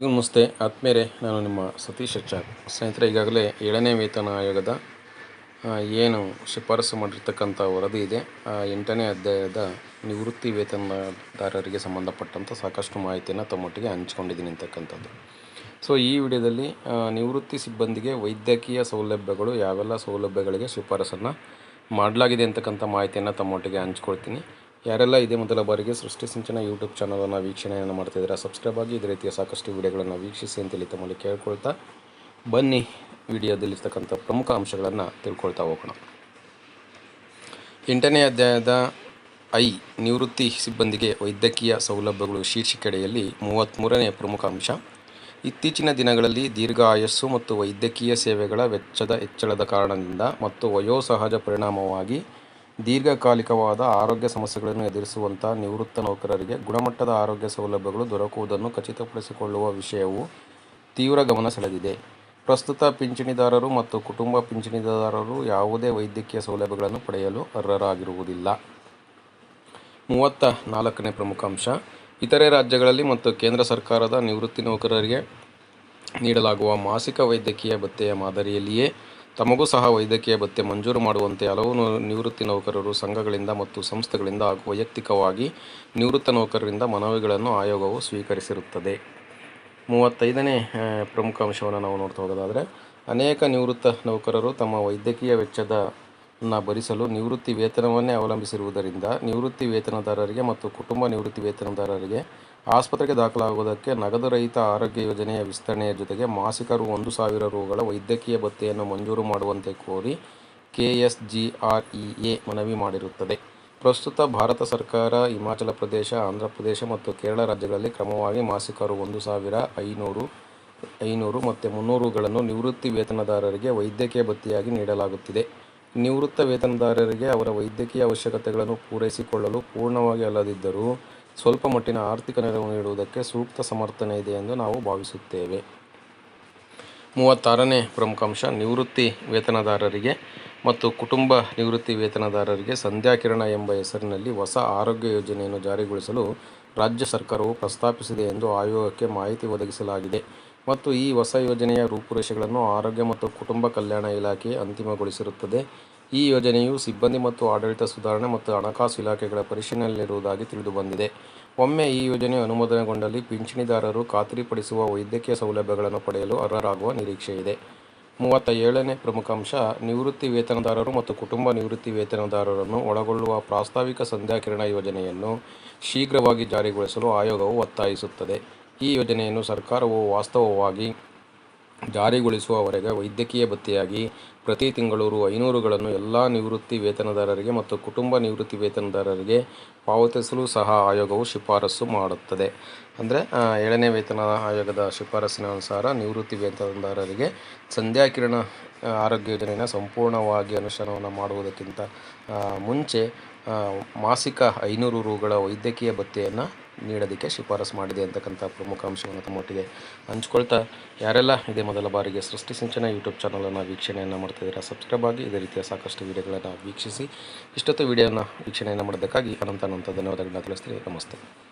ನಮಸ್ತೆ ಆತ್ಮೇರೆ ನಾನು ನಿಮ್ಮ ಸತೀಶ್ ಆಚಾರ್ ಸ್ನೇಹಿತರೆ, ಈಗಾಗಲೇ ಏಳನೇ ವೇತನ ಆಯೋಗದ ಏನು ಶಿಫಾರಸು ಮಾಡಿರ್ತಕ್ಕಂಥ ವರದಿ ಇದೆ. ಆ, ಎಂಟನೇ ಅಧ್ಯಾಯದ ನಿವೃತ್ತಿ ವೇತನದಾರರಿಗೆ ಸಂಬಂಧಪಟ್ಟಂಥ ಸಾಕಷ್ಟು ಮಾಹಿತಿಯನ್ನು ತಮ್ಮೊಟ್ಟಿಗೆ ಹಂಚ್ಕೊಂಡಿದ್ದೀನಿ ಅಂತಕ್ಕಂಥದ್ದು. ಸೊ ಈ ವಿಡಿಯೋದಲ್ಲಿ ನಿವೃತ್ತಿ ಸಿಬ್ಬಂದಿಗೆ ವೈದ್ಯಕೀಯ ಸೌಲಭ್ಯಗಳು, ಯಾವೆಲ್ಲ ಸೌಲಭ್ಯಗಳಿಗೆ ಶಿಫಾರಸನ್ನು ಮಾಡಲಾಗಿದೆ ಅಂತಕ್ಕಂಥ ಮಾಹಿತಿಯನ್ನು ತಮ್ಮೊಟ್ಟಿಗೆ ಹಂಚ್ಕೊಳ್ತೀನಿ. ಯಾರೆಲ್ಲ ಇದೇ ಮೊದಲ ಬಾರಿಗೆ ಸೃಷ್ಟಿ ಸಿಂಚನ ಯೂಟ್ಯೂಬ್ ಚಾನಲನ್ನು ವೀಕ್ಷಣೆಯನ್ನು ಮಾಡ್ತಿದ್ದೀರಾ ಸಬ್ಸ್ಕ್ರೈಬ್ ಆಗಿ ಇದೇ ರೀತಿಯ ಸಾಕಷ್ಟು ವಿಡಿಯೋಗಳನ್ನು ವೀಕ್ಷಿಸಿ ಅಂತೇಳಿ ತಮ್ಮಲ್ಲಿ ಕೇಳ್ಕೊಳ್ತಾ ಬನ್ನಿ ವಿಡಿಯೋದಲ್ಲಿರ್ತಕ್ಕಂಥ ಪ್ರಮುಖ ಅಂಶಗಳನ್ನು ತಿಳ್ಕೊಳ್ತಾ ಹೋಗೋಣ. ಎಂಟನೇ ಅಧ್ಯಾಯದ ಐ, ನಿವೃತ್ತಿ ಸಿಬ್ಬಂದಿಗೆ ವೈದ್ಯಕೀಯ ಸೌಲಭ್ಯಗಳು ಶೀರ್ಷಿಕೆಡೆಯಲ್ಲಿ ಮೂವತ್ತ್ಮೂರನೇ ಪ್ರಮುಖ ಅಂಶ. ಇತ್ತೀಚಿನ ದಿನಗಳಲ್ಲಿ ದೀರ್ಘ ಆಯಸ್ಸು ಮತ್ತು ವೈದ್ಯಕೀಯ ಸೇವೆಗಳ ವೆಚ್ಚದ ಹೆಚ್ಚಳದ ಕಾರಣದಿಂದ ಮತ್ತು ವಯೋಸಹಜ ಪರಿಣಾಮವಾಗಿ ದೀರ್ಘಕಾಲಿಕವಾದ ಆರೋಗ್ಯ ಸಮಸ್ಯೆಗಳನ್ನು ಎದುರಿಸುವಂಥ ನಿವೃತ್ತ ನೌಕರರಿಗೆ ಗುಣಮಟ್ಟದ ಆರೋಗ್ಯ ಸೌಲಭ್ಯಗಳು ದೊರಕುವುದನ್ನು ಖಚಿತಪಡಿಸಿಕೊಳ್ಳುವ ವಿಷಯವು ತೀವ್ರ ಗಮನ ಸೆಳೆದಿದೆ. ಪ್ರಸ್ತುತ ಪಿಂಚಣಿದಾರರು ಮತ್ತು ಕುಟುಂಬ ಪಿಂಚಣಿದಾರರು ಯಾವುದೇ ವೈದ್ಯಕೀಯ ಸೌಲಭ್ಯಗಳನ್ನು ಪಡೆಯಲು ಅರ್ಹರಾಗಿರುವುದಿಲ್ಲ. ಮೂವತ್ತ ನಾಲ್ಕನೇ ಪ್ರಮುಖ ಅಂಶ, ಇತರೆ ರಾಜ್ಯಗಳಲ್ಲಿ ಮತ್ತು ಕೇಂದ್ರ ಸರ್ಕಾರದ ನಿವೃತ್ತಿ ನೌಕರರಿಗೆ ನೀಡಲಾಗುವ ಮಾಸಿಕ ವೈದ್ಯಕೀಯ ಭತ್ಯೆಯ ಮಾದರಿಯಲ್ಲಿಯೇ ತಮಗೂ ಸಹ ವೈದ್ಯಕೀಯ ಭತ್ಯೆ ಮಂಜೂರು ಮಾಡುವಂತೆ ಹಲವು ನಿವೃತ್ತಿ ನೌಕರರು ಸಂಘಗಳಿಂದ ಮತ್ತು ಸಂಸ್ಥೆಗಳಿಂದ ಹಾಗೂ ವೈಯಕ್ತಿಕವಾಗಿ ನಿವೃತ್ತ ನೌಕರರಿಂದ ಮನವಿಗಳನ್ನು ಆಯೋಗವು ಸ್ವೀಕರಿಸಿರುತ್ತದೆ. ಮೂವತ್ತೈದನೇ ಪ್ರಮುಖ ಅಂಶವನ್ನು ನಾವು ನೋಡ್ತಾ ಹೋಗೋದಾದರೆ, ಅನೇಕ ನಿವೃತ್ತ ನೌಕರರು ತಮ್ಮ ವೈದ್ಯಕೀಯ ವೆಚ್ಚದ ನ ಭರಿಸಲು ನಿವೃತ್ತಿ ವೇತನವನ್ನೇ ಅವಲಂಬಿಸಿರುವುದರಿಂದ ನಿವೃತ್ತಿ ವೇತನದಾರರಿಗೆ ಮತ್ತು ಕುಟುಂಬ ನಿವೃತ್ತಿ ವೇತನದಾರರಿಗೆ ಆಸ್ಪತ್ರೆಗೆ ದಾಖಲಾಗುವುದಕ್ಕೆ ನಗದು ರಹಿತ ಆರೋಗ್ಯ ಯೋಜನೆಯ ವಿಸ್ತರಣೆಯ ಜೊತೆಗೆ ಮಾಸಿಕ ರು ಒಂದು ಸಾವಿರ ರುಗಳ ವೈದ್ಯಕೀಯ ಭತ್ತೆಯನ್ನು ಮಂಜೂರು ಮಾಡುವಂತೆ ಕೋರಿ ಕೆಎಸ್ಜಿಆರ್ಇಎ ಮನವಿ ಮಾಡಿರುತ್ತದೆ. ಪ್ರಸ್ತುತ ಭಾರತ ಸರ್ಕಾರ, ಹಿಮಾಚಲ ಪ್ರದೇಶ, ಆಂಧ್ರ ಪ್ರದೇಶ ಮತ್ತು ಕೇರಳ ರಾಜ್ಯಗಳಲ್ಲಿ ಕ್ರಮವಾಗಿ ಮಾಸಿಕ ರು ಒಂದು ಸಾವಿರ ಐನೂರು ಐನೂರು ಮತ್ತು ಮುನ್ನೂರುಗಳನ್ನು ನಿವೃತ್ತಿ ವೇತನದಾರರಿಗೆ ವೈದ್ಯಕೀಯ ಭತ್ತೆಯಾಗಿ ನೀಡಲಾಗುತ್ತಿದೆ. ನಿವೃತ್ತ ವೇತನದಾರರಿಗೆ ಅವರ ವೈದ್ಯಕೀಯ ಅವಶ್ಯಕತೆಗಳನ್ನು ಪೂರೈಸಿಕೊಳ್ಳಲು ಪೂರ್ಣವಾಗಿ ಅಲ್ಲದಿದ್ದರೂ ಸ್ವಲ್ಪ ಮಟ್ಟಿನ ಆರ್ಥಿಕ ನೆರವು ನೀಡುವುದಕ್ಕೆ ಸೂಕ್ತ ಸಮರ್ಥನೆ ಇದೆ ಎಂದು ನಾವು ಭಾವಿಸುತ್ತೇವೆ. ಮೂವತ್ತಾರನೇ ಪ್ರಮುಖ ಅಂಶ, ನಿವೃತ್ತಿ ವೇತನದಾರರಿಗೆ ಮತ್ತು ಕುಟುಂಬ ನಿವೃತ್ತಿ ವೇತನದಾರರಿಗೆ ಸಂಧ್ಯಾಕಿರಣ ಎಂಬ ಹೆಸರಿನಲ್ಲಿ ಹೊಸ ಆರೋಗ್ಯ ಯೋಜನೆಯನ್ನು ಜಾರಿಗೊಳಿಸಲು ರಾಜ್ಯ ಸರ್ಕಾರವು ಪ್ರಸ್ತಾಪಿಸಿದೆ ಎಂದು ಆಯೋಗಕ್ಕೆ ಮಾಹಿತಿ ಒದಗಿಸಲಾಗಿದೆ. ಮತ್ತು ಈ ಹೊಸ ಯೋಜನೆಯ ರೂಪುರೇಷೆಗಳನ್ನು ಆರೋಗ್ಯ ಮತ್ತು ಕುಟುಂಬ ಕಲ್ಯಾಣ ಇಲಾಖೆ ಅಂತಿಮಗೊಳಿಸಿರುತ್ತದೆ. ಈ ಯೋಜನೆಯು ಸಿಬ್ಬಂದಿ ಮತ್ತು ಆಡಳಿತ ಸುಧಾರಣೆ ಮತ್ತು ಹಣಕಾಸು ಇಲಾಖೆಗಳ ಪರಿಶೀಲನೆಯಲ್ಲಿರುವುದಾಗಿ ತಿಳಿದುಬಂದಿದೆ. ಒಮ್ಮೆ ಈ ಯೋಜನೆ ಅನುಮೋದನೆಗೊಂಡಲ್ಲಿ ಪಿಂಚಣಿದಾರರು ಖಾತ್ರಿಪಡಿಸುವ ವೈದ್ಯಕೀಯ ಸೌಲಭ್ಯಗಳನ್ನು ಪಡೆಯಲು ಅರ್ಹರಾಗುವ ನಿರೀಕ್ಷೆ ಇದೆ. ಮೂವತ್ತ ಏಳನೇ ಪ್ರಮುಖ ಅಂಶ, ನಿವೃತ್ತಿ ವೇತನದಾರರು ಮತ್ತು ಕುಟುಂಬ ನಿವೃತ್ತಿ ವೇತನದಾರರನ್ನು ಒಳಗೊಳ್ಳುವ ಪ್ರಾಸ್ತಾವಿಕ ಸಂಧ್ಯಾಕಿರಣ ಯೋಜನೆಯನ್ನು ಶೀಘ್ರವಾಗಿ ಜಾರಿಗೊಳಿಸಲು ಆಯೋಗವು ಒತ್ತಾಯಿಸುತ್ತದೆ. ಈ ಯೋಜನೆಯನ್ನು ಸರ್ಕಾರವು ವಾಸ್ತವವಾಗಿ ಜಾರಿಗೊಳಿಸುವವರೆಗೆ ವೈದ್ಯಕೀಯ ಭತ್ಯೆಯಾಗಿ ಪ್ರತಿ ತಿಂಗಳು ರು ಐನೂರುಗಳನ್ನು ಎಲ್ಲ ನಿವೃತ್ತಿ ವೇತನದಾರರಿಗೆ ಮತ್ತು ಕುಟುಂಬ ನಿವೃತ್ತಿ ವೇತನದಾರರಿಗೆ ಪಾವತಿಸಲು ಸಹ ಆಯೋಗವು ಶಿಫಾರಸು ಮಾಡುತ್ತದೆ. ಅಂದರೆ ಏಳನೇ ವೇತನ ಆಯೋಗದ ಶಿಫಾರಸಿನ ಅನುಸಾರ ನಿವೃತ್ತಿ ವೇತನದಾರರಿಗೆ ಸಂಧ್ಯಾಕಿರಣ ಕಿರಣ ಆರೋಗ್ಯ ಯೋಜನೆಯನ್ನು ಸಂಪೂರ್ಣವಾಗಿ ಅನುಷ್ಠಾನವನ್ನು ಮಾಡುವುದಕ್ಕಿಂತ ಮುಂಚೆ ಮಾಸಿಕ ಐನೂರು ರುಗಳ ವೈದ್ಯಕೀಯ ಭತ್ಯೆಯನ್ನು ನೀಡೋದಕ್ಕೆ ಶಿಫಾರಸು ಮಾಡಿದೆ ಅಂತಕ್ಕಂಥ ಪ್ರಮುಖ ಅಂಶವನ್ನು ತಮ್ಮೊಟ್ಟಿಗೆ ಹಂಚ್ಕೊಳ್ತಾ ಯಾರೆಲ್ಲ ಇದೇ ಮೊದಲ ಬಾರಿಗೆ ಸೃಷ್ಟಿ ಸಿಂಚನ ಯೂಟ್ಯೂಬ್ ಚಾನಲನ್ನು ವೀಕ್ಷಣೆಯನ್ನು ಮಾಡ್ತಿದ್ದೀರಾ ಸಬ್ಸ್ಕ್ರೈಬ್ ಆಗಿ ಇದೇ ರೀತಿಯ ಸಾಕಷ್ಟು ವಿಡಿಯೋಗಳನ್ನು ವೀಕ್ಷಿಸಿ. ಇಷ್ಟೊತ್ತು ವಿಡಿಯೋನ ವೀಕ್ಷಣೆಯನ್ನು ಮಾಡೋದಕ್ಕಾಗಿ ಅನಂತ ಅನಂತ ಧನ್ಯವಾದಗಳನ್ನ ತಿಳಿಸ್ತೀನಿ. ನಮಸ್ತೆ.